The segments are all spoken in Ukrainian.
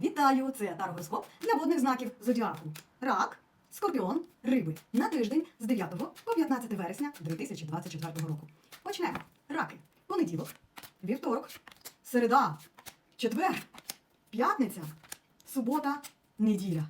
Вітаю! Це Таргороскоп для водних знаків зодіаку. Рак, скорпіон, риби. На тиждень з 9 по 15 вересня 2024 року. Почнемо. Раки. Понеділок, вівторок, середа, четвер, п'ятниця, субота, неділя.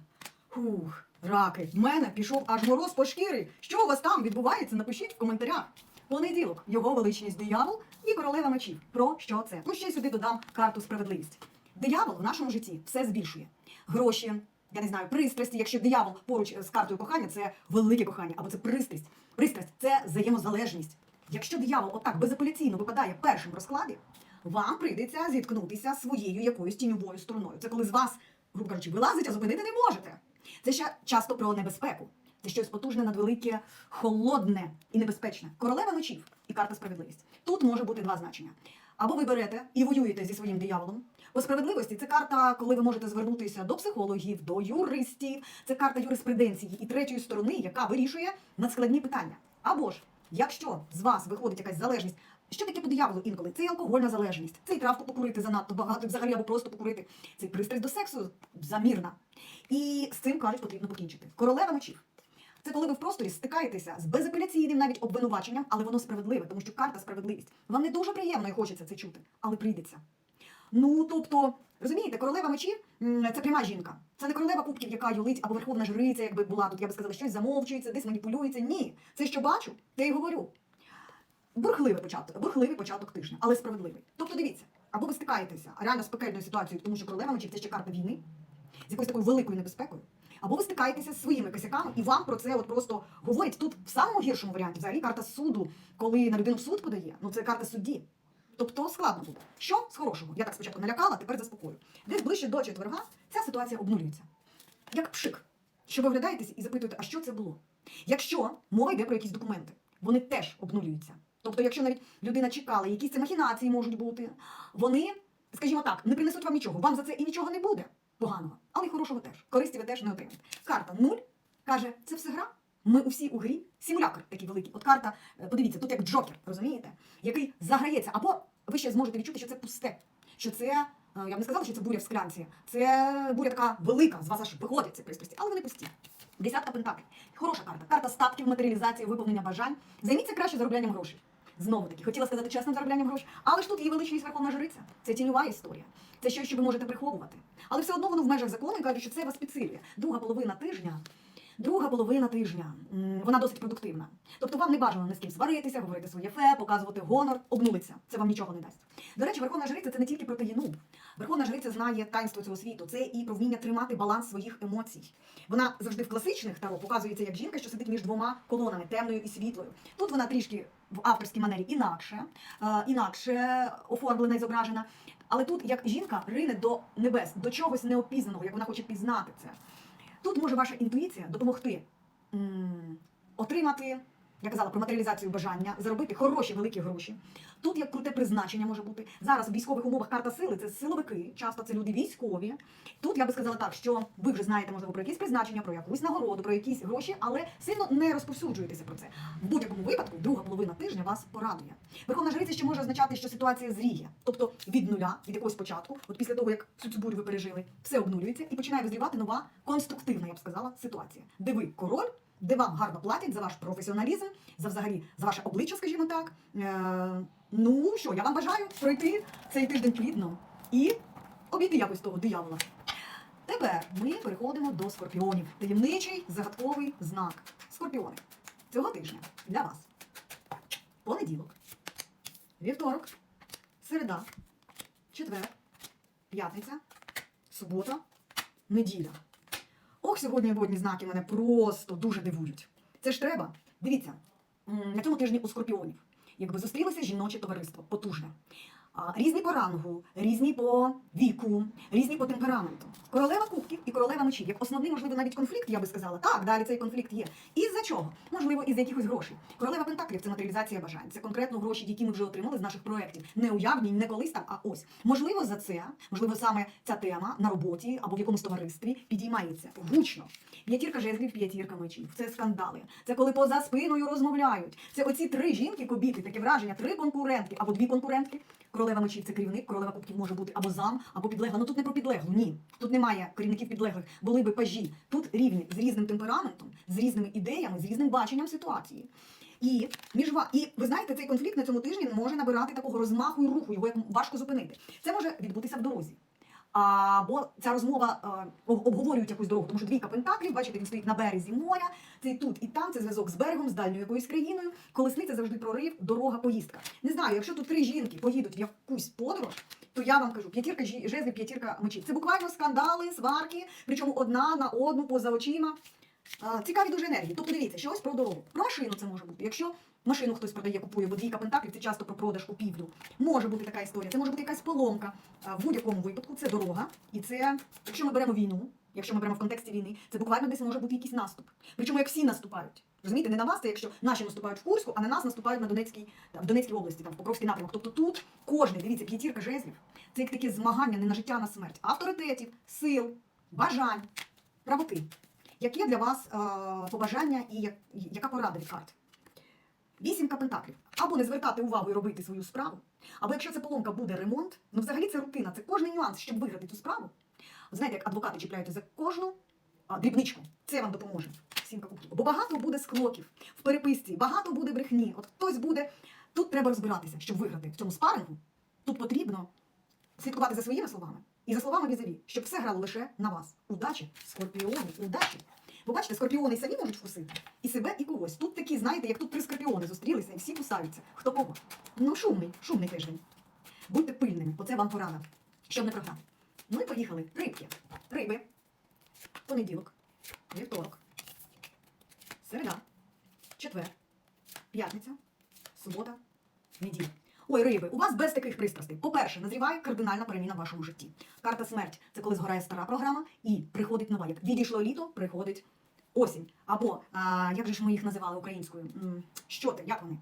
Хух, раки, в мене пішов аж мороз по шкірі. Що у вас там відбувається? Напишіть в коментарях. Понеділок, його величність диявол і королева мечів. Про що це? Ну ще сюди додам карту справедливість. Диявол в нашому житті все збільшує. Гроші, я не знаю, пристрасті. Якщо диявол поруч з картою кохання, це велике кохання, або це пристрасть. Пристрасть це взаємозалежність. Якщо диявол отак безапеляційно випадає першим в розкладі, вам прийдеться зіткнутися своєю якоюсь тіньовою стороною. Це коли з вас, грубо кажучи, вилазить, а зупинити не можете. Це ще часто про небезпеку. Це щось потужне, надвелике, холодне і небезпечне. Королева мечів і карта справедливість. Тут може бути два значення. Або ви берете і воюєте зі своїм дияволом. По справедливості це карта, коли ви можете звернутися до психологів, до юристів. Це карта юриспруденції і третьої сторони, яка вирішує надскладні питання. Або ж, якщо з вас виходить якась залежність, що таке по дияволу інколи? Це і алкогольна залежність, це і травку покурити занадто багато, взагалі або просто покурити. Це і пристрасть до сексу замірна. І з цим кажуть, потрібно покінчити. Королева мечів. Це коли ви в просторі стикаєтеся з безапеляційним навіть обвинуваченням, але воно справедливе, тому що карта справедливість. Вам не дуже приємно і хочеться це чути, але прийдеться. Ну, тобто, розумієте, королева мечів це пряма жінка. Це не королева кубків, яка юлить, або верховна жриця, якби була тут, я би сказала, щось замовчується, десь маніпулюється. Ні, це що бачу, те й говорю. Бурхливий початок, бурхливий початок тижня, але справедливий. Тобто, дивіться, або ви стикаєтеся реально з пекельною ситуацією, тому що королева мечів це ще карта війни, з якоюсь такою великою небезпекою. Або ви стикаєтеся з своїми косяками, і вам про це от просто говорять тут в самому гіршому варіанті. Взагалі карта суду, коли на людину в суд подає, ну це карта судді. Тобто складно буде. Що з хорошого? Я так спочатку налякала, тепер заспокою. Десь ближче до четверга ця ситуація обнулюється. Як пшик, що ви оглядаєтесь і запитуєте, а що це було? Якщо мова йде про якісь документи, вони теж обнулюються. Тобто, якщо навіть людина чекала, якісь це махінації можуть бути, вони, скажімо так, не принесуть вам нічого. Вам за це і нічого не буде поганого, але й хорошого теж. Користі ви теж не отримаєте. Карта нуль каже, це все гра. Ми усі у грі. Симулятор такий великий. От карта, е, подивіться, тут як джокер, розумієте? Який заграється. Або ви ще зможете відчути, що це пусте. Що це, е, я б не сказала, що це буря в склянці. Це буря така велика, з вас аж виходять ці пристрасті, але вони пусті. Десятка пентаклів. Хороша карта. Карта статків, матеріалізації, виповнення бажань. Займіться краще зароблянням грошей. Знову таки, хотіла сказати чесним зароблянням грошей, але ж тут є величність верховна жриця. Це тіньова історія. Це щось, що ви можете приховувати. Але все одно воно в межах закону і кажуть, що це вас підсилює. Друга половина тижня. Друга половина тижня вона досить продуктивна. Тобто вам не бажано ні з ким сваритися, говорити своє фе, показувати гонор, обнулиться. Це вам нічого не дасть. До речі, Верховна Жриця це не тільки про таїну. Верховна Жриця знає таїнство цього світу. Це і про вміння тримати баланс своїх емоцій. Вона завжди в класичних таро показується як жінка, що сидить між двома колонами, темною і світлою. Тут вона трішки в авторській манері інакше, е, інакше оформлена і зображена. Але тут, як жінка, рине до небес, до чогось неопізнаного, як вона хоче пізнати це. Тут може ваша інтуїція допомогти отримати, я казала про матеріалізацію бажання, заробити хороші великі гроші. Тут як круте призначення може бути. Зараз в військових умовах карта сили це силовики, часто це люди військові. Тут я би сказала так, що ви вже знаєте, можливо, про якісь призначення, про якусь нагороду, про якісь гроші, але сильно не розповсюджуєтеся про це. В будь-якому випадку, друга половина тижня вас порадує. Верховна жриця ще може означати, що ситуація зріє, тобто від нуля, від якогось початку, от після того, як всю цю бурю ви пережили, все обнулюється і починає визрівати нова конструктивна, я б сказала, ситуація, де ви король. Де вам гарно платять за ваш професіоналізм, за взагалі за ваше обличчя, скажімо так. Е, ну що, я вам бажаю пройти цей тиждень плідно і обійти якось того диявола. Тепер ми переходимо до скорпіонів. Таємничий загадковий знак. Скорпіони. Цього тижня для вас. Понеділок, вівторок, середа, четвер, п'ятниця, субота, неділя. Ох, сьогодні водні знаки мене просто дуже дивують. Це ж треба. Дивіться, на цьому тижні у скорпіонів. Якби зустрілося жіноче товариство, потужне. Різні по рангу, різні по віку, різні по темпераменту. Королева кубків королева мечів, як основний, можливо, навіть конфлікт, я би сказала. Так, далі цей конфлікт є. Із-за чого? Можливо, із якихось грошей. Королева пентаклів це матеріалізація бажань. Це конкретно гроші, які ми вже отримали з наших проєктів. Не уявні, не колись там, а ось. Можливо, за це, можливо, саме ця тема на роботі або в якомусь товаристві підіймається гучно. П'ятірка жезлів, п'ятірка мечів. Це скандали. Це коли поза спиною розмовляють. Це оці три жінки, кобіти, таке враження, три конкурентки або дві конкурентки. Королева мечів це керівник, королева кубків може бути або зам, або підлегла. Ну тут не про підлеглу, ні. Тут немає керівників підлеглих, були би пажі. Тут рівні з різним темпераментом, з різними ідеями, з різним баченням ситуації. І між і ви знаєте, цей конфлікт на цьому тижні може набирати такого розмаху і руху, його як важко зупинити. Це може відбутися в дорозі. Або ця розмова е, обговорюють якусь дорогу, тому що двійка пентаклів, бачите, він стоїть на березі моря. Це тут і там, це зв'язок з берегом, з дальньою якоюсь країною. Колесниця завжди прорив, дорога, поїздка. Не знаю, якщо тут три жінки поїдуть в якусь подорож, то я вам кажу, п'ятірка жезлів, п'ятірка мечів. Це буквально скандали, сварки, причому одна на одну поза очима. Цікаві дуже енергії. Тобто дивіться, щось про дорогу. Про машину це може бути. Якщо машину хтось продає, купує, бо двійка пентаклів це часто про продаж купівлю. Може бути така історія. Це може бути якась поломка. В будь-якому випадку це дорога. І це, якщо ми беремо війну, якщо ми беремо в контексті війни, це буквально десь може бути якийсь наступ. Причому як всі наступають. Розумієте, не на вас, це якщо наші наступають в Курську, а на нас наступають на Донецькій, в Донецькій області, там, в Покровський напрямок. Тобто тут кожний, дивіться, п'ятірка жезлів, це як таке змагання не на життя, а на смерть. Авторитетів, сил, бажань, правоти. Яке для вас е, побажання і як, яка порада від карт? Вісімка пентаклів. Або не звертати увагу і робити свою справу, або якщо це поломка буде ремонт, ну взагалі це рутина, це кожний нюанс, щоб виграти цю справу. Знаєте, як адвокати чіпляються за кожну а, дрібничку. Це вам допоможе. Сімка кубків. Бо багато буде склоків в переписці, багато буде брехні. От хтось буде. Тут треба розбиратися, щоб виграти в цьому спарингу. Тут потрібно слідкувати за своїми словами і за словами візаві, щоб все грало лише на вас. Удачі, скорпіони, удачі. Бо бачите, скорпіони самі можуть вкусити і себе, і когось. Тут такі, знаєте, як тут три скорпіони зустрілися і всі кусаються. Хто кого? Ну, шумний, шумний тиждень. Будьте пильними, оце вам порада, щоб не програти. Ну і поїхали. Рибки. Риби. Понеділок, вівторок, середа, четвер, п'ятниця, субота, неділя. Ой, риби, у вас без таких пристрастей. По-перше, назріває кардинальна переміна в вашому житті. Карта смерть це коли згорає стара програма і приходить нова. Як відійшло літо, приходить осінь. Або а, як же ж ми їх називали українською? Що ти? Як вони?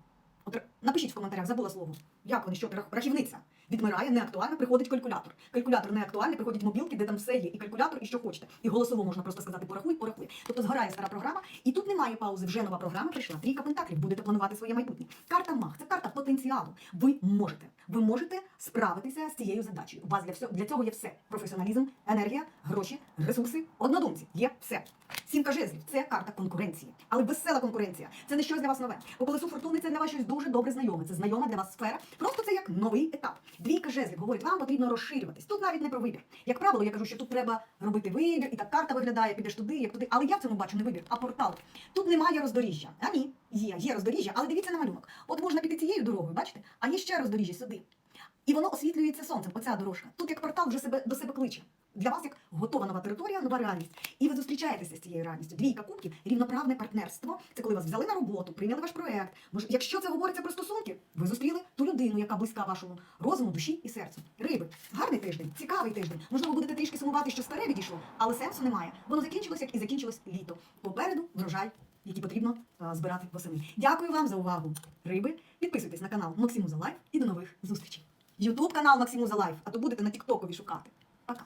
От напишіть в коментарях, забула слово. Як вони? Що ти? Рах- Рахівниця. Відмирає, неактуально, приходить калькулятор. Калькулятор неактуальний, приходять мобілки, де там все є. І калькулятор, і що хочете. І голосово можна просто сказати порахуй, порахуй. Тобто згорає стара програма, і тут немає паузи. Вже нова програма прийшла. Трійка пентаклів. Будете планувати своє майбутнє. Карта мах це карта потенціалу. Ви можете. Ви можете справитися з цією задачею. У вас для всього для цього є все: професіоналізм, енергія, гроші, ресурси, однодумці. Є все. Сімка жезлів це карта конкуренції, але весела конкуренція. Це не щось для вас нове. По колесу фортуни це для вас щось дуже добре знайоме. Це знайома для вас сфера. Просто це як новий етап. Двійка жезлів говорить, вам потрібно розширюватись. Тут навіть не про вибір. Як правило, я кажу, що тут треба робити вибір, і так карта виглядає, підеш туди, як туди. Але я в цьому бачу не вибір, а портал. Тут немає роздоріжжя. А ні, є, є роздоріжжя, але дивіться на малюнок. От можна піти цією дорогою, бачите? А є ще роздоріжжя сюди. І воно освітлюється сонцем, оця дорожка. Тут як портал вже себе до себе кличе. Для вас як готова нова територія, нова реальність. І ви зустрічаєтеся з цією реальністю. Двійка кубків, рівноправне партнерство. Це коли вас взяли на роботу, прийняли ваш проект. Якщо це говориться про стосунки, ви зустріли ту людину, яка близька вашому розуму, душі і серцю. Риби, гарний тиждень, цікавий тиждень. Можливо, будете трішки сумувати, що старе відійшло, але сенсу немає. Воно закінчилось, як і закінчилось літо. Попереду врожай, який потрібно а, збирати восени. Дякую вам за увагу, риби. Підписуйтесь на канал Максиму за Лайф і до нових зустрічей. Ютуб канал Максиму за Лайф, а то будете на Тіктокові шукати. Пока.